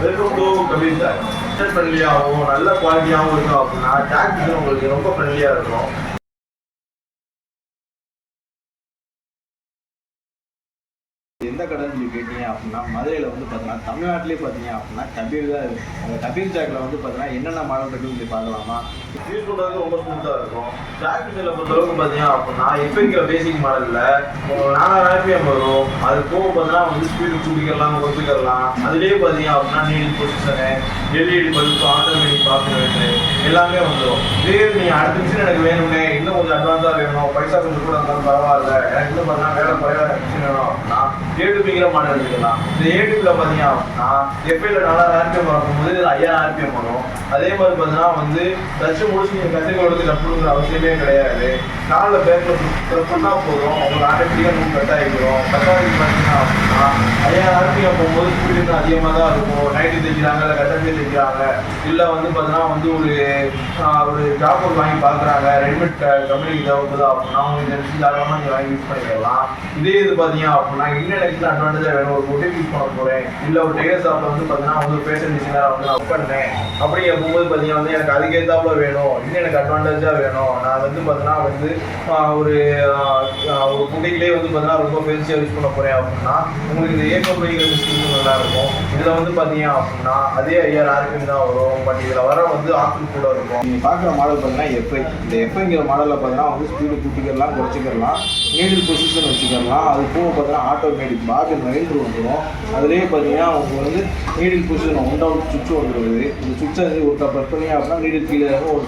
Welcome to Kabir sir ஃப்ரெண்ட்லியாகவும் நல்ல குவாலிட்டியாகவும் இருக்கும் அப்படின்னா டேக்ஸ் உங்களுக்கு ரொம்ப ஃப்ரெண்ட்லியாக இருக்கும். எந்த கடைன்னு சொல்லி கேட்டீங்க அப்படின்னா மதுரையில் வந்து பார்த்தீங்கன்னா தமிழ்நாட்டிலே பார்த்தீங்க அப்படின்னா கபீர் தான் இருக்குது அந்த கபீர் ஜாக்கில் வந்து பார்த்தீங்கன்னா என்னென்ன மாடல் இருக்குன்னு சொல்லி பார்க்கலாமா? யூஸ் பண்ணுறது ரொம்ப ஸ்மூத்தாக இருக்கும். டேக்ஸில் பொறுத்தளவுக்கு பார்த்தீங்க அப்படின்னா எப்போங்கிற பேசிக் மாடலில் நாலாயிரம் ஆர்பிஎம் வரும். அது போக பார்த்தீங்கன்னா வந்து ஸ்பீடு கூட்டிக்கலாம் குறைச்சிக்கலாம். அதுலேயே பார்த்தீங்க அப்படின்னா needle position LED bulb automatic பார்க்குறது எல்லாமே வந்துடும் இதே நீங்கள் அடுத்த மிஷின் எனக்கு வேணுமே இன்னும் கொஞ்சம் அட்வான்ஸாக வேணும் பைசா கொஞ்சம் கூட இருந்தாலும் பரவாயில்ல. எனக்கு இன்னும் பார்த்தீங்கன்னா வேலை குறைவாக மிஷின் வேணும் அப்படின்னா ஏடுபிங்கிற மாடல் எடுத்துக்கலாம் இந்த ஏடுபியில் பார்த்தீங்க அப்படின்னா எஃப்ஐல நாலாயிரம் ஆர்பிஎம் பார்க்கும்போது ஐயாயிரம் ஆர்பிஎம் வரும். அதே மாதிரி பார்த்தீங்கன்னா வந்து தச்சு முடிச்சு நீங்கள் கற்றுக்க கொடுத்து கப்புங்கிற அவசியமே கிடையாது. காலில் பேக்கில் ப்ரெஸ் பண்ணால் போதும். உங்களுக்கு ஆட்டோமேட்டிக்காக நூல் கட் ஆகிக்கிறோம் கட் பார்த்தீங்கன்னா அப்படின்னா ஐயாயிரம் ஆர்பிஎம் போகும்போது ஸ்பீடு அதிகமாக தான் இருக்கும். நைட்டு தைக்கிறாங்க இல்லை கட்டப்பே தைக்கிறாங்க இல்லை வந்து பார்த்தீங்கன்னா வந்து ஒரு ஒரு ஜாப் வாங்கி பார்க்குறாங்க ரெடிமேட் கம்பெனிக்கு தேவைப்படுதா அப்படின்னா அவங்க இந்த மிஷின் தாராளமாக நீங்கள் வாங்கி யூஸ் பண்ணிக்கலாம். இதே இது பார்த்தீங்க அப்படின்னா இன்னும் மெடிக்கல் அட்வான்டேஜாக வேணும் ஒரு பொட்டிக் யூஸ் பண்ண போகிறேன் இல்லை ஒரு டெய்லர் ஷாப்பில் வந்து பார்த்தீங்கன்னா வந்து ஃபேஷன் டிசைனராக வந்து நான் பண்ணேன் அப்படிங்கிற போகும்போது பார்த்தீங்கன்னா வந்து எனக்கு அதுக்கேற்றாப்புல வேணும். இன்னும் எனக்கு அட்வான்டேஜாக வேணும். நான் வந்து பார்த்தீங்கன்னா வந்து ஒரு ஒரு பொட்டிக்லேயே வந்து பார்த்தீங்கன்னா ரொம்ப ஃபேன்சியாக யூஸ் பண்ண போகிறேன் அப்படின்னா உங்களுக்கு இந்த ஏக்கோ அப்படிங்கிற மிஷின் நல்லா இருக்கும். இதில் வந்து பார்த்தீங்க அப்படின்னா அதே ஐயாயிரம் ஆர்பிஎம் தான் வரும். பட் இதில் வர வந்து ஆப்பிள் கூட இருக்கும். நீங்கள் பார்க்குற மாடல் பார்த்தீங்கன்னா எஃப்ஐ இந்த எஃப்ஐங்கிற மாடலில் பார்த்தீங்கன்னா வந்து ஸ்பீடு கூட்டிக்கலாம் குறைச்சிக்கலாம் நீடில் பொசிஷன் வச்சுக்கலாம் அது போக பார்த்தீங்கன்னா ஆட்டோமேட்டிக் பாபின் மைண்ட் வந்துடும் அதுலேயே பார்த்தீங்கன்னா உங்களுக்கு வந்து நீடில் பொசிஷன் ஒன் டவுன் சுவிட்ச் வந்துடுது இந்த சுவிட்சை வந்து ஒரு ப்ரெஸ் பண்ணி அப்படின்னா நீடில் கீழே இறங்கும். ஒரு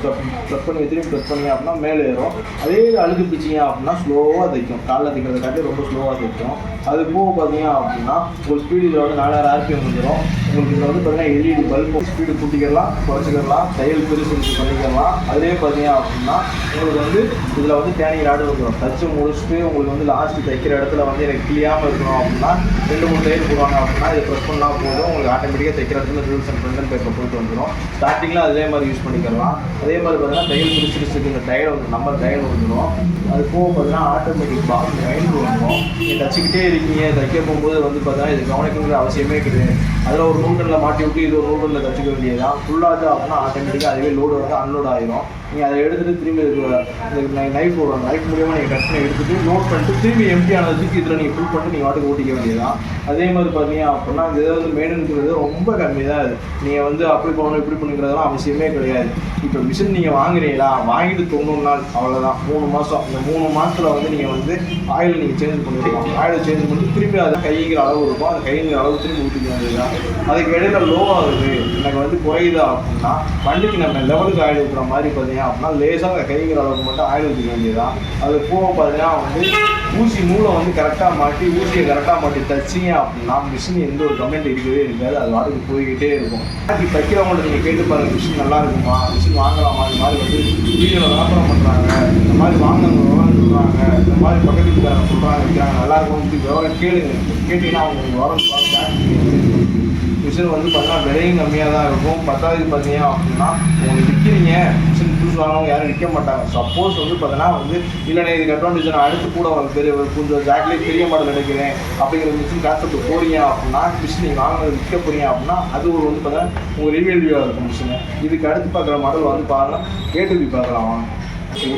ப்ரெஸ் பண்ணி திரும்பி ப்ரெஸ் பண்ணி அப்படின்னா மேலே ஏறும். அதே அழுது பிடிச்சிங்க அப்படின்னா ஸ்லோவாக தைக்கும். காலில் தைக்கிறத காட்டி ரொம்ப ஸ்லோவாக தைக்கும். அது போக பார்த்தீங்க அப்படின்னா ஒரு ஸ்பீடில் வந்து நாலாயிரம் ஆர்பிஎம் வந்துடும் உங்களுக்கு இதில் வந்து பார்த்தீங்கன்னா எல்இடி பல்ப் ஸ்பீடு கூட்டிக்கலாம் குறைச்சிக்கலாம் தையல் பெருசு பண்ணிக்கலாம். அதே பார்த்தீங்க அப்படின்னா உங்களுக்கு வந்து இதில் வந்து தேனி ராடு வந்துடும் தச்சு முடிச்சுட்டு உங்களுக்கு வந்து லாஸ்ட் தைக்கிற இடத்துல வந்து எனக்கு கிளியாமல் இருக்கணும் அப்படின்னா ரெண்டு மூணு டயர் போடுவாங்க அப்படின்னா இதை ப்ரெஸ் பண்ணால் போதும். உங்களுக்கு ஆட்டோமேட்டிக்காக தைக்கிற இடத்துல ரூல்ஸ் அண்ட் ஃப்ரெண்ட் பேப்பர் போட்டு வந்துடும் ஸ்டார்டிங்கில் அதே மாதிரி யூஸ் பண்ணிக்கலாம். அதே மாதிரி பார்த்தீங்கன்னா தையல் பிடிச்சிருச்சுக்கு இந்த டயல் வந்து நம்பர் டயல் வந்துடும் அது போக பார்த்தீங்கன்னா ஆட்டோமேட்டிக் பாக்ஸ் மைண்ட் வந்துடும் நீங்கள் தச்சுக்கிட்டே இருக்கீங்க தைக்க போகும்போது வந்து பார்த்தீங்கன்னா இது கவனிக்கணுங்கிற அவசியமே கிடையாது. அதில் ஒரு நூல்களில் மாட்டி விட்டு இது ஒரு நூல்களில் வேண்டியது தான் ஃபுல்லாக அப்படின்னா ஆட்டோமேட்டிக்காக அதுவே லோடு வந்து அன்லோட் ஆயிரும். நீங்கள் அதை எடுத்துகிட்டு திரும்பி இதுக்கு நைஃப் வரும் நைஃப் மூலியமாக நீங்கள் கட் பண்ணி எடுத்துட்டு நோட் பண்ணிட்டு திரும்பி எம்டி ஆனதுக்கு இதில் நீங்கள் ஃபுல் பண்ணிட்டு நீங்கள் வாட்டுக்கு ஓட்டிக்க வேண்டியதுதான். அதே மாதிரி பார்த்தீங்க அப்படின்னா இது வந்து மெயின்டெனன்ஸ் ரொம்ப கம்மி தான் அது. நீங்கள் வந்து அப்படி பண்ணணும் இப்படி பண்ணுங்கிறதெல்லாம் அவசியமே கிடையாது. இப்போ மிஷின் நீங்கள் வாங்குறீங்களா? வாங்கிட்டு தொண்ணூறு நாள் அவ்வளோதான் மூணு மாதம் இந்த மூணு மாதத்தில் வந்து நீங்கள் வந்து ஆயில் நீங்கள் சேஞ்ச் பண்ணிடுவோம் ஆயில் சேஞ்ச் பண்ணி திரும்பி அதை கைங்கிற அளவு இருக்கும். அந்த கைங்கிற அளவு திரும்பி ஊற்றிக்க வேண்டியதுதான். அதுக்கு இடையில லோவாகுது எனக்கு வந்து குறையுதா அப்படின்னா வண்டிக்கு நம்ம லெவலுக்கு ஆயில் இருக்கிற மாதிரி பார்த்தீங்கன்னா பார்த்தீங்க அப்படின்னா லேசாக அந்த கைங்கிற அளவுக்கு மட்டும் ஆயில் ஊற்றிக்க வேண்டியதான் அது போக பார்த்தீங்கன்னா வந்து ஊசி நூலை வந்து கரெக்டாக மாட்டி ஊசியை கரெக்டாக மாட்டி தச்சிங்க அப்படின்னா மிஷின் எந்த ஒரு கமெண்ட் இருக்கவே இருக்காது. அது வாட்டுக்கு போய்கிட்டே இருக்கும். இப்போ தைக்கிறவங்கள்ட்ட நீங்கள் கேட்டு பாருங்கள் மிஷின் நல்லா இருக்குமா? மிஷின் வாங்கலாமா? இந்த மாதிரி வந்து வீடியோவில் விளம்பரம் பண்ணுறாங்க இந்த மாதிரி வாங்கணும் சொல்கிறாங்க இந்த மாதிரி பக்கத்து வீட்டுக்காரங்க சொல்கிறாங்க இருக்காங்க நல்லா இருக்கும்னு விவரம் கேளுங்க. கேட்டிங்கன்னா அவங்க உங்களுக்கு வரம் மிஷின் வந்து பார்த்தீங்கன்னா விலையும் கம்மியாக தான் இருக்கும். பத்தாவது பார்த்தீங்க அப்படின்னா உங்களுக்கு விற்கிறீங்க மிஷின் புதுசு யாரும் விற்க மாட்டாங்க. சப்போஸ் வந்து பார்த்தீங்கன்னா வந்து இல்லைண்ணே இதுக்கு அட்வான்டேஜ் நான் அடுத்து கூட ஒரு பெரிய ஒரு கொஞ்சம் ஜாக்லேட் பெரிய மாடல் எடுக்கிறேன் அப்படிங்கிற மிஷின் கான்செப்ட் போறீங்க அப்படின்னா மிஷின் நீங்கள் வாங்கினது விற்க போறீங்க அப்படின்னா அது ஒரு வந்து பார்த்தீங்கன்னா உங்கள் ரிவியூவாக இருக்கும் மிஷினு இதுக்கு அடுத்து பார்க்குற மாடல் வந்து பாருங்கள் கேட்டு பார்க்கலாம். வாங்க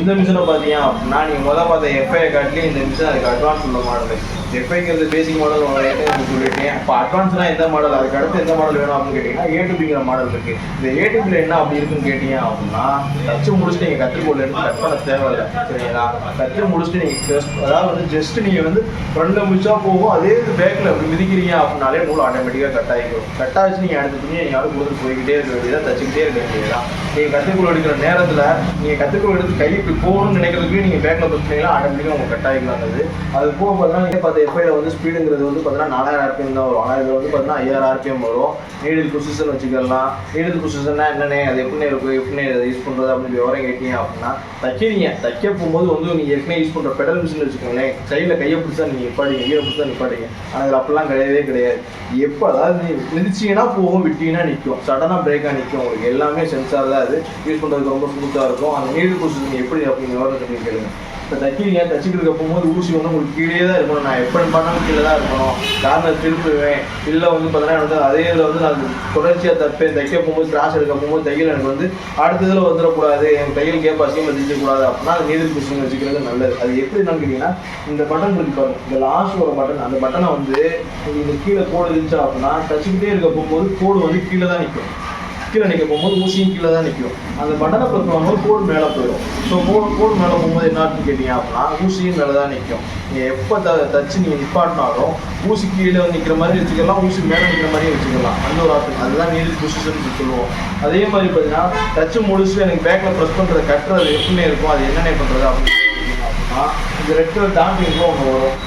இந்த மிஷினை பார்த்தீங்க அப்படின்னா நீங்கள் முதல் பார்த்த எஃப்ஐ காட்டிலே இந்த மிஷின் அதுக்கு அட்வான்ஸ் உள்ள மாடல் எஃப்ஐங்கிறது பேசிக் மாடல் உங்களுக்கு சொல்லிட்டேன் இப்போ அட்வான்ஸ்னா எந்த மாடல் அதுக்கு அடுத்து எந்த மாடல் வேணும் அப்படின்னு கேட்டிங்கன்னா ஏ டுபிங்கிற மாடல் இருக்குது இந்த ஏ டுபியில் என்ன அப்படி இருக்குன்னு கேட்டீங்க அப்படின்னா தச்சு முடிச்சுட்டு நீங்கள் கத்திரிக்கோல் எடுத்து கட் பண்ண தேவையில்லை. சரிங்களா? தச்சு முடிச்சுட்டு நீங்கள் ஜஸ்ட் அதாவது வந்து ஜஸ்ட் நீங்கள் வந்து ஃப்ரண்டில் முடிச்சா போகும் அதே இது பேக்கில் அப்படி மிதிக்கிறீங்க அப்படின்னாலே நூல் ஆட்டோமேட்டிக்காக கட் ஆகிக்கும் கட் ஆச்சு நீங்கள் அடுத்த துணியை நீங்கள் யாரும் கொடுத்து போய்கிட்டே இருக்க வேண்டியதாக தச்சுக்கிட்டே இருக்க வேண்டியதான் நீங்கள் கற்றுக்கொள்ள எடுக்கிற நேரத்தில் நீங்கள் கற்றுக்கொள்ள எடுத்து கை இப்படி போகணும்னு நினைக்கிறதுக்கு நீங்கள் பேக்கில் பிரச்சனைலாம் ஆட்டோமேட்டிக்காக உங்களுக்கு கட் ஆகிக்கலாம் அது போக பார்த்தீங்கன்னா நீங்கள் பார்த்த எஃப்ஐயில் வந்து ஸ்பீடுங்கிறது வந்து பார்த்தீங்கன்னா நாலாயிரம் ஆர்பிஎம் தான் வரும். ஆனால் இதில் வந்து பார்த்தீங்கன்னா ஐயாயிரம் ஆர்பிஎம் வரும். நீடில் பொசிஷன் வச்சுக்கலாம். நீடில் பொசிஷன்னா என்னென்ன அது எப்படி இருக்கும்? எப்படி அதை யூஸ் பண்ணுறது அப்படின்னு விவரம் கேட்டீங்க அப்படின்னா தைக்கிறீங்க. தைக்க போகும்போது வந்து நீங்கள் ஏற்கனவே யூஸ் பண்ணுற பெடல் மிஷின் வச்சுக்கோங்களேன். சைடில் கையை பிடிச்சா நீங்கள் நிப்பாடுங்க கையை பிடிச்சா நிப்பாடுங்க ஆனால் அதில் அப்படிலாம் கிடையவே கிடையாது. எப்போ அதாவது நிதிச்சிங்கன்னா போகும் விட்டீங்கன்னா நிற்கும் சடனாக பிரேக்காக நிற்கும் உங்களுக்கு எல்லாமே சென்சார் தான் அது. யூஸ் பண்ணுறதுக்கு ரொம்ப ஸ்மூத்தாக இருக்கும். அந்த நீடில் பொசிஷன் எப்படி அப்படின்னு விவரம் நீங்கள் கேளுங்க. இப்போ தைக்கிறீங்க தச்சுட்டு இருக்க போகும்போது ஊசி வந்து உங்களுக்கு கீழே தான் இருக்கணும். நான் எப்படி பண்ணாலும் கீழே தான் இருக்கணும். கார்னர் திருப்புவேன். இல்லை வந்து பார்த்தீங்கன்னா வந்து அதே இதில் வந்து நான் தொடர்ச்சியாக தப்பேன். தைக்க போகும்போது கிராஸ் எடுக்க போகும்போது தையல் எனக்கு வந்து அடுத்த இதில் வந்துடக்கூடாது. என் தையல் கேப் அசிங்கமாக தைக்கக்கூடாது அப்படின்னா அது நீதில் புஷிங் வச்சுக்கிறது நல்லது. அது எப்படி என்னன்னு கேட்டிங்கன்னா இந்த பட்டன் இருக்கு பாருங்க. இந்த லாஸ்ட் ஒரு பட்டன் அந்த பட்டனை வந்து இந்த கீழே கோடு இருந்துச்சு அப்படின்னா தச்சுக்கிட்டே இருக்க போகும்போது கோடு வந்து கீழே தான் நிற்கும் கீழே நிற்க போகும்போது ஊசியும் கீழே தான் நிற்கும் அந்த பட்டனை ப்ரெஸ் பண்ணும்போது கோடு மேலே போயிடும். ஸோ கோடு கோடு மேலே போகும்போது என்னான்னு கேட்டீங்க அப்படின்னா ஊசியும் மேலே தான் நிற்கும் நீங்கள் எப்போ த தச்சு நீங்கள் நிப்பாட்டினாலும் ஊசி கீழே நிற்கிற மாதிரி வச்சுக்கலாம் ஊசி மேலே நிற்கிற மாதிரியும் வச்சுக்கலாம். அந்த ஒரு ஆப்ஷன் அதுதான் நீடில் பொசிஷன் சொல்லுவோம். அதே மாதிரி பார்த்தீங்கன்னா தச்சு முடிச்சுட்டு எனக்கு பேக்கில் ப்ரெஸ் பண்ணுறது கட்டுறது எப்படின்னே இருக்கும். அது என்னென்ன பண்ணுறது அப்படின்னு சொல்லி அப்படின்னா இந்த ரெட் கலர் டாட்டிங் ஒன்று வரும்.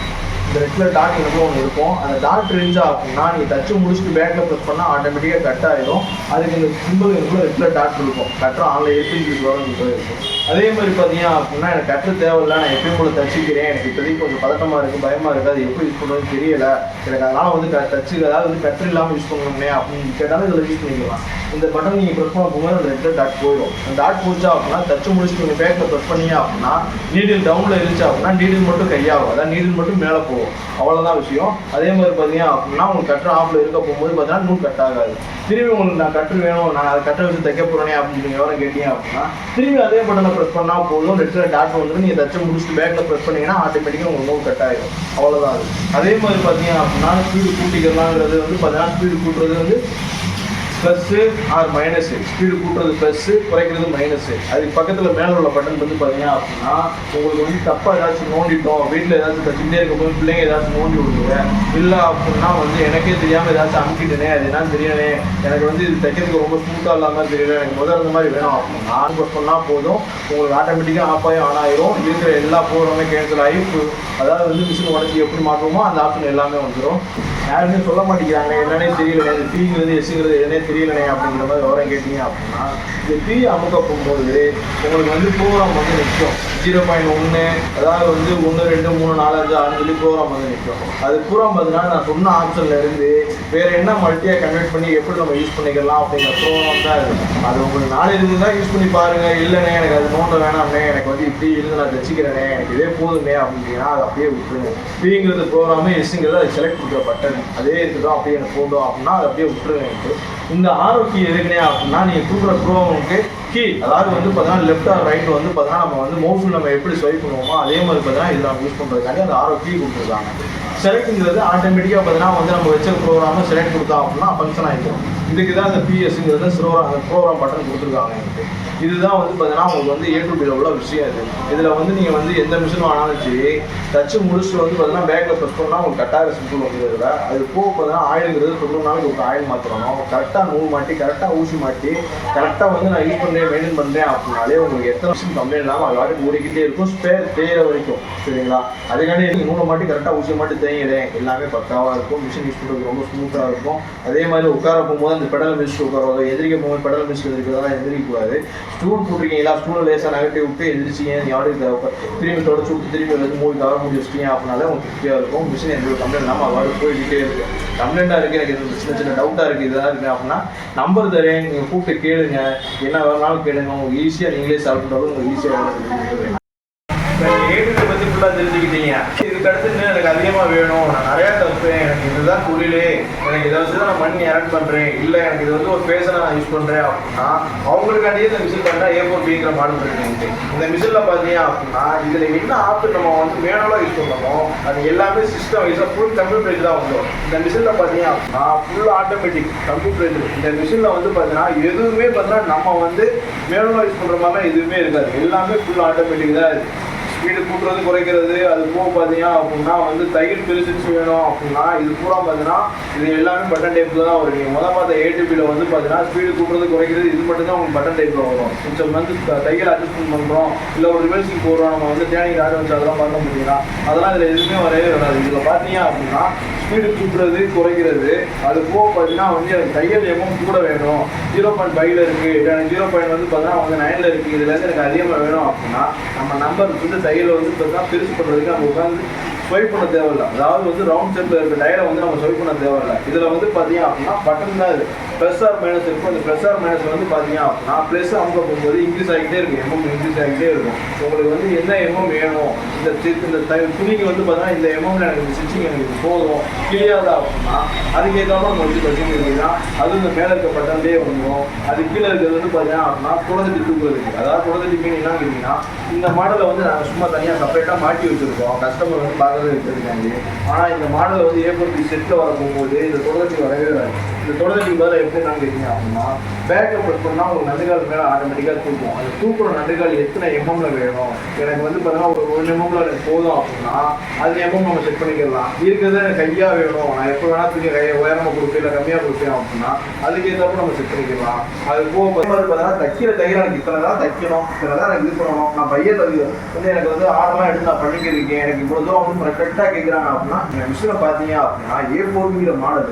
இந்த ரெட் டாட் எவ்வளோ ஒன்று இருக்கும். அந்த டாட் இருந்துச்சா அப்படின்னா நீங்கள் தச்சு முடிச்சுட்டு பேக்கில் ப்ரெஸ் பண்ணால் ஆட்டோமேட்டிக்காக கட் ஆகிடும் அதுக்கு இந்த சிம்பிள் இருக்கும். ரெட் டாட் இருக்கும் கட்டுற ஆன்லைன் எடுத்து வரும் இருக்கும் அதே மாதிரி பார்த்தீங்க அப்படின்னா எனக்கு கட்டு தேவையில்ல. நான் எப்பயும் கூட தச்சுக்கிறேன். எனக்கு இப்போதைக்கு கொஞ்சம் பதட்டமாக இருக்குது பயமாக இருக்குது அது எப்படி யூஸ் பண்ணுறதுன்னு தெரியல. எனக்கு அதனால் வந்து க தச்சு அதாவது வந்து கட்டு இல்லாமல் யூஸ் பண்ணணுமே அப்படின்னு கேட்டாலும் இதில் யூஸ் பண்ணிக்கலாம். இந்த பட்டன் நீங்கள் ப்ரெஸ் பண்ண போகும்போது அந்த ரெட் டாட் போயிடும். அந்த டாட் போச்சா அப்படின்னா தச்சு முடிச்சுட்டு நீங்கள் பேக்கில் ப்ரெஸ் பண்ணீங்க அப்படின்னா நீடில் டவுனில் இருந்துச்சு அப்படின்னா நீடில் மட்டும் கையாகும். அதான் நீடில் மட்டும் மேலே போகும். அவ்வளோதான் விஷயம். அதே மாதிரி பார்த்தீங்க அப்படின்னா உங்களுக்கு கட்டுற ஆஃபில் இருக்க போகும்போது பார்த்தீங்கன்னா நூல் கட் ஆகாது. திரும்பி உங்களுக்கு நான் கட்டு வேணும். நான் அதை கட்ட வச்சு தைக்க போகிறேனே அப்படின்னு நீங்கள் எவ்வளோ கேட்டீங்க அப்படின்னா திரும்பி அதே பட்டனை ப்ரெஸ் பண்ணால் போதும். ரெட்டில் டாட் வந்துட்டு நீங்கள் தச்சு முடிச்சுட்டு பேக்கில் ப்ரெஸ் பண்ணிங்கன்னா ஆட்டோமேட்டிக்காக உங்களுக்கு நூல் கட் ஆகிடும் அவ்வளோதான் அது. அதே மாதிரி பார்த்தீங்க அப்படின்னா ஸ்பீடு கூட்டிக்கலாங்கிறது வந்து பார்த்தீங்கன்னா ஸ்பீடு கூட்டுறது வந்து ப்ளஸ்ஸு ஆர் மைனஸு ஸ்பீடு கூட்டுறது ப்ளஸ்ஸு குறைக்கிறது மைனஸு அதுக்கு பக்கத்தில் மேலே உள்ள பட்டன் வந்து பார்த்தீங்க அப்படின்னா உங்களுக்கு வந்து தப்பாக ஏதாச்சும் நோண்டிட்டோம் வீட்டில் ஏதாச்சும் தச்சுட்டே இருக்கும்போது பிள்ளைங்க ஏதாச்சும் நோண்டி விடுங்க இல்லை அப்படின்னா வந்து எனக்கே தெரியாமல் ஏதாச்சும் அமுக்கிட்டேனே அது என்னன்னு தெரியலே எனக்கு வந்து இது தைக்கிறதுக்கு ரொம்ப ஸ்மூத்தாக இல்லாமல் தெரியல எனக்கு முதல் அந்த மாதிரி வேணும் அப்படின்னா ப்ரெஸ் பண்ணால் போதும். உங்களுக்கு ஆட்டோமேட்டிக்காக ஆஃப் ஆகி ஆன் ஆயிரும். இருக்கிற எல்லா ப்ரோக்ராமே கேன்சல் ஆகி அதாவது வந்து மிஷின் உடச்சி எப்படி மாற்றுவோமோ அந்த ஆப்ஷன் எல்லாமே வந்துடும் யாருமே சொல்ல மாட்டேங்கிறாங்க என்னன்னே தெரியல இந்த டீங்கிறது எசுங்கிறது என்னன்னே தெரியலனே அப்படிங்கிற மாதிரி விவரம் கேட்டீங்க அப்படின்னா இந்த தீ அமுக்க போகும்போது உங்களுக்கு வந்து ப்ரோக்ராம் வந்து நிற்கும். ஜீரோ பாயிண்ட் ஒன்று அதாவது வந்து ஒன்று ரெண்டு மூணு நாலு அஞ்சு ஆறு சொல்லி ப்ரோக்ராம் வந்து நிற்கும். அது பூரா பார்த்தீங்கன்னா நான் சொன்ன ஆப்ஷன்ல இருந்து வேற என்ன மல்ட்டியாக கன்வெர்ட் பண்ணி எப்படி நம்ம யூஸ் பண்ணிக்கலாம் அப்படிங்கிற ப்ரோக்ராம் தான் இருக்கு அது உங்களுக்கு நாலு இருந்து தான் யூஸ் பண்ணி பாருங்க. இல்லைண்ணே எனக்கு அது நோண்ட வேணாம்னே எனக்கு வந்து இப்படி இருந்து நான் தச்சுக்கிறேனே. எனக்கு இதே போதுமே அப்படின்னா அதை அப்படியே விட்டுருங்க. தீங்கிறது ப்ரோக்ராமு எஸ்ங்கிறது அது செலக்ட் கொடுக்குற பட்டன் அதே இருக்குதோ அப்படியே எனக்கு போதும் அப்படின்னா அதை அப்படியே விட்டுருவேன் எனக்கு. இந்த ஆரோக்கியம் எதுக்குனே அப்படின்னா நீங்கள் கூப்பிட்ற ப்ரோக்ராமுக்கு கீ அதாவது வந்து பார்த்தீங்கன்னா லெஃப்ட் ஆர் ரைட் வந்து பார்த்தீங்கன்னா நம்ம வந்து மோஃபில் நம்ம எப்படி ஸ்வைப் பண்ணுவோமோ அதே மாதிரி பார்த்தீங்கன்னா இது நம்ம யூஸ் பண்ணுறதுக்காண்டி அந்த ஆரோ கீ கொடுத்துருக்காங்க. செலக்ட்ங்கிறது ஆட்டோமேட்டிக்காக பார்த்தீங்கன்னா வந்து நம்ம வச்ச ப்ரோக்ராமை செலக்ட் கொடுத்தா அப்படின்னா ஃபங்க்ஷன் ஆகிடும் இதுக்கு தான் அந்த பிஎஸ்ங்கிறது ப்ரோக்ராம் அந்த ப்ரோக்ராம் பட்டன் கொடுத்துருக்காங்க எனக்கு. இதுதான் வந்து பார்த்தீங்கன்னா உங்களுக்கு வந்து ஏ டு பியில் உள்ள விஷயம் இது. இதில் வந்து நீங்கள் வந்து எந்த மிஷின் வாங்கினாலும் சரி தச்சு முடிச்சுட்டு வந்து பார்த்தீங்கன்னா பேக்கில் ப்ரெஸ் பண்ணால் உங்களுக்கு கட்டாக சிம்பிள் வந்து இதில். அது போக பார்த்தீங்கன்னா ஆயிலுங்கிறது தொண்ணூறு நாளைக்கு உங்களுக்கு ஆயில் மாற்றணும் கரெக்டாக நூல் மாட்டி கரெக்டாக ஊசி மாட்டி கரெக்டாக வந்து நான் யூஸ் பண்ணுறேன் மெயின்டைன் பண்ணுறேன் அப்படின்னாலே உங்களுக்கு எத்தனை மிஷின் கம்ப்ளைண்ட் இல்லாமல் அது வாட்டி ஓடிக்கிட்டே இருக்கும் ஸ்பேர் தேயிற வரைக்கும். சரிங்களா? அதுக்காண்டி நீங்கள் நூலை மாட்டி கரெக்டாக ஊசி மாட்டி தேங்கிறேன் எல்லாமே பக்காவாக இருக்கும். மிஷின் யூஸ் பண்ணுறது ரொம்ப ஸ்மூத்தாக இருக்கும். அதே மாதிரி உட்கார போகும்போது அந்த பெடல் மிஷின் உட்கார எதிரிக்க போகும்போது பெடல் மிஷின் எதிர்க்கிறதெல்லாம் எதிரிக்கக்கூடாது ஸ்டூல் போட்டிருக்கீங்களா ஸ்டூலை லேசாக நகட்டி விட்டு எழுதிச்சிங்க யாரும் தேவை திரும்பி தொடச்சு விட்டு திரும்பி வந்து மூவி கவர் மூடி வச்சிட்டீங்க அப்படின்னாலே உங்களுக்கு திருப்தியாக இருக்கும். மிஷின் எந்த ஒரு கம்ப்ளைண்ட் இல்லாமல் அவார்டு போயிட்டே இருக்கும் கம்ப்ளைண்ட்டாக இருக்குது எனக்கு இது சின்ன சின்ன டவுட்டாக இருக்குது இதெல்லாம் இருக்குது அப்படின்னா நம்பர் தரேன் நீங்கள் கூப்பிட்டு கேளுங்க. என்ன வேணாலும் கேளுங்க. உங்களுக்கு ஈஸியாக நீங்களே சால்வ் பண்ணுறது உங்களுக்கு ஈஸியாக ஏடுகளை பற்றி ஃபுல்லாக தெரிஞ்சுக்கிட்டீங்க. அடுத்து இன்னும் எனக்கு அதிகமாக வேணும். நான் நிறையா தப்பேன் எனக்கு இதுதான் தொழில். எனக்கு இதை வச்சு தான் நான் மணி ஏர்ன் பண்ணுறேன் இல்லை எனக்கு இது வந்து ஒரு பேச நான் யூஸ் பண்ணுறேன் அப்படின்னா அவங்களுக்காண்டியே இந்த மிஷின் பண்ணா ஏ ஃபோர் பிங்கிற மாடல் இருக்கு இந்த மிஷினில் பார்த்தீங்க அப்படின்னா இதில் என்ன ஆப் நம்ம வந்து மேனுவலாக யூஸ் பண்ணணுமோ அது எல்லாமே சிஸ்டம் வைஸாக ஃபுல் கம்ப்யூட்டர் தான் வந்துடும் இந்த மிஷினில் பார்த்தீங்க அப்படின்னா ஃபுல் ஆட்டோமேட்டிக் கம்ப்யூட்டர் இந்த மிஷினில் வந்து பார்த்தீங்கன்னா எதுவுமே பார்த்தீங்கன்னா நம்ம வந்து மேனுவலாக யூஸ் பண்ணுற மாதிரிலாம் எதுவுமே இருக்காது. எல்லாமே ஃபுல் ஆட்டோமேட்டிக் தான் இருக்குது ஸ்பீடு கூட்டுறது குறைக்கிறது அது போக பார்த்தீங்க அப்படின்னா வந்து தையல் பெருசுன்னு வேணும் அப்படின்னா இது பூரா பார்த்தீங்கன்னா இது எல்லாமே பட்டன் டைப்பில் தான் வரும். நீங்கள் முதல் பார்த்த ஏடிபியில் வந்து பார்த்தீங்கன்னா ஸ்பீடு கூட்டுறது குறைக்கிறது இது மட்டும்தான் உங்களுக்கு பட்டன் டைப்பில் வரும். கொஞ்சம் வந்து தையல் அட்ஜஸ்ட்மெண்ட் பண்ணுறோம் இல்லை ஒரு ரிவர்சிங் போடுறோம் நம்ம வந்து தேனி ராஜ வச்சு அதெல்லாம் பார்க்க முடியுங்களா அதெல்லாம் இதில் எதுவுமே வரவே வராது. இதில் பார்த்தீங்க அப்படின்னா ஸ்பீடு கூட்டுறது குறைக்கிறது அது போக பார்த்தீங்கன்னா வந்து எனக்கு தையல் எமௌண்ட் கூட வேணும். ஜீரோ பாயிண்ட் ஃபைவ்ல இருக்குது எனக்கு ஜீரோ பாயிண்ட் வந்து பார்த்தீங்கன்னா வந்து நைனில் இருக்குது இதுலேருந்து எனக்கு அதிகமாக வேணும் அப்படின்னா நம்ம நம்பர் வந்து கையில் வந்து பார்த்தீங்கன்னா பெருசு பண்ணுறதுக்கு நம்ம உட்காந்து ஸ்வைப் பண்ண தேவையில்லை. அதாவது வந்து ரவுண்ட் ஷேப்பில் இருக்க டயரை வந்து நம்ம ஸ்வைப் பண்ண தேவையில்லை. இதில் வந்து பார்த்தீங்க அப்படின்னா பட்டன் தான் இது ப்ளஸ் ஆர் மைனஸ் இருக்கும். அந்த ப்ளஸ் ஆர் மைனஸ் வந்து பார்த்தீங்க அப்படின்னா ப்ளஸ் அமுக்க போகும்போது இன்க்ரீஸ் ஆகிட்டே இருக்கும். எம்எம் இன்க்ரீஸ் ஆகிட்டே இருக்கும். உங்களுக்கு வந்து என்ன எம்எம் வேணும்? இந்த இந்த துணிக்கு வந்து பார்த்தீங்கன்னா இந்த எம்எம்ல எனக்கு இந்த ஸ்டிச்சிங் எனக்கு இது போதும் கிளியாதா அப்படின்னா அதுக்கேற்றாம நம்ம வந்து வச்சுக்க அது இந்த மேலே இருக்க பட்டன்லேயே வந்துடும் அது கீழே இருக்கிறது வந்து பார்த்தீங்கன்னா அப்படின்னா குழந்தை தூக்குறதுக்கு அதாவது குழந்தை மீன் என்ன கேட்டிங்கன்னா இந்த மாடலை வந்து நாங்கள் சும்மா தனியாக செப்பரேட்டாக மாட்டி வச்சுருக்கோம். கஸ்டமர் வந்து பார்க்கறது ஆனால் இந்த மாடலை வந்து ஏற்படுத்தி செட்டில் வர போகும்போது இந்த தொடர்ச்சி வரவே வராது. இந்த தொடர்ச்சி பதில் எப்படி நான் கேட்டீங்க அப்படின்னா பேக்கப் பண்ணால் உங்களுக்கு நண்டுகால் மேலே ஆட்டோமேட்டிக்காக தூக்கும். அந்த தூக்குற நண்டுகால் எத்தனை எம்எம்ல வேணும்? எனக்கு வந்து பார்த்தீங்கன்னா ஒரு ஒரு எம்எம்ல எனக்கு போதும் அப்படின்னா அது எம்எம் நம்ம செட் பண்ணிக்கலாம். இருக்கிறது எனக்கு கையாக வேணும். நான் எப்போ வேணா துணி கையை உயரமாக கொடுப்பேன் இல்லை கம்மியாக கொடுப்பேன் அப்படின்னா அதுக்கேற்றப்ப நம்ம செட் பண்ணிக்கலாம். அது போக பார்த்தீங்கன்னா தைக்கிற தையல் எனக்கு இத்தனை தான் தைக்கணும். இத்தனை தான் எனக்கு இது பண்ணணும். நான் பையன் தையல் வந்து எனக்கு வந்து ஆடெல்லாம் எடுத்து நான் பண்ணிக்கிறேன் எனக்கு இவ்வளோ தூரம் பர்ஃபெக்டாக கேட்குறாங்க அப்படின்னா இந்த மிஷினை பார்த்தீங்க அப்படின்னா ஏ ஃபோர்ங்கிற மாடல்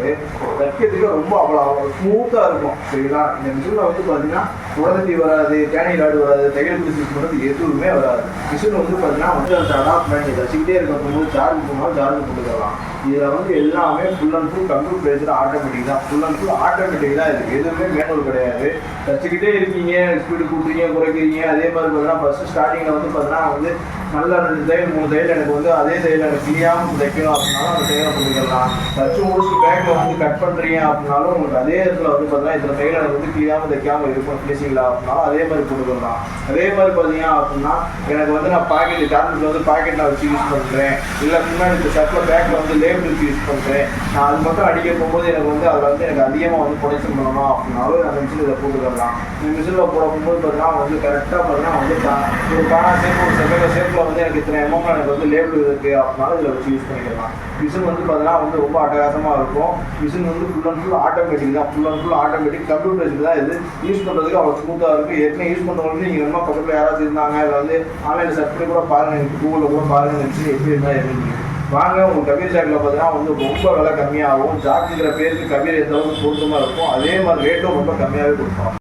தைக்கிறதுக்கு ரொம்ப அவ்வளோ ஸ்மூத்தாக இருக்கும். சரிங்களா? இந்த மிஷினில் வந்து பார்த்தீங்கன்னா உடனடி வராது தேனி காடு வராது தையல் பிடிச்சி பண்ணுறது எதுவுமே வராது. மிஷின் வந்து பார்த்தீங்கன்னா வந்து அந்த அடாப்ட் பண்ணி தச்சுக்கிட்டே இருக்கும்போது சார்ஜ் போனாலும் சார்ஜ் போட்டுக்கலாம். இதில் வந்து எல்லாமே full and full computer based automatic தான். ஃபுல் அண்ட் ஃபுல் ஆட்டோமேட்டிக் தான் இருக்குது எதுவுமே மேனுவல் கிடையாது. தச்சுக்கிட்டே இருக்கீங்க ஸ்பீடு கூட்டுறீங்க குறைக்கிறீங்க அதே மாதிரி பார்த்தீங்கன்னா ஃபஸ்ட்டு ஸ்டார்டிங்கில் வந்து பார்த்தீங்கன்னா வந்து நல்ல ரெண்டு தையல் மூணு தையல் எனக்கு வந்து அதே தையல் எனக்கு கிளியாமல் தைக்கணும் அப்படின்னாலும் அந்த தையலை பண்ணிக்கலாம். தச்சு முடிச்சு பேக்கில் வந்து கட் பண்ணுறீங்க அப்படின்னாலும் உங்களுக்கு அதே இடத்துல வந்து பார்த்தீங்கன்னா இதில் தையல் எனக்கு வந்து கிளியாமல் தைக்காமல் இருக்கும். ஃபினிஷிங்கில் அப்படின்னாலும் அதே மாதிரி போட்டுக்கலாம் அதே மாதிரி பார்த்தீங்க அப்படின்னா எனக்கு வந்து நான் பாக்கெட் டேப்லெட் வந்து பாக்கெட்டில் வச்சு யூஸ் பண்ணுறேன் இல்லை முன்னாடி இந்த ஷர்ட்டில் பேக்கில் வந்து லே வச்சு யூஸ் பண்ணுறேன் நான் அது மட்டும் அடிக்க போகும்போது எனக்கு வந்து அதில் வந்து எனக்கு அதிகமாக வந்து ப்ரொடக்ஷன் பண்ணணும் அப்படின்னாலும் அந்த மிஷின் இதை போட்டுக்கலாம் இந்த மிஷினில் போடும்போது பார்த்தீங்கன்னா வந்து கரெக்டாக பார்த்தீங்கன்னா வந்து கா- ஒரு காணா சேஃப் ஒரு செகண்ட் சேஃபில் வந்து எனக்கு இத்தனை எம்எம் எனக்கு வந்து லேபிள் இருக்குது அப்படின்னாலும் இதில் வச்சு யூஸ் பண்ணிக்கலாம். மிஷின் வந்து பார்த்தீங்கன்னா வந்து ரொம்ப அட்டகாசமாக இருக்கும். மிஷின் வந்து ஃபுல் அண்ட் ஃபுல் ஆட்டோமேட்டிக் தான். Full and full automatic computer தான் இது. யூஸ் பண்ணுறதுக்கு அவ்வளோ ஸ்மூத்தாக இருக்குது ஏற்கனவே யூஸ் பண்ணுறவங்க நீங்கள் ரொம்ப பக்கத்தில் யாராவது இருந்தாங்க இல்லை வந்து ஆன்லைனில் சர்ச் பண்ணி கூட பாருங்கள் கூகுளில் கூட பாருங்கள் எப்படி இருந்தால் எப்படி வாங்க உங்கள் கபீர் சாக்கில் பார்த்தீங்கன்னா வந்து ரொம்ப விலை கம்மியாகும். ஜாக்குங்கிற பேருக்கு கபீர் எந்த அளவுக்கு பொருத்தமாக இருக்கும். அதே மாதிரி ரேட்டும் ரொம்ப கம்மியாகவே கொடுப்போம்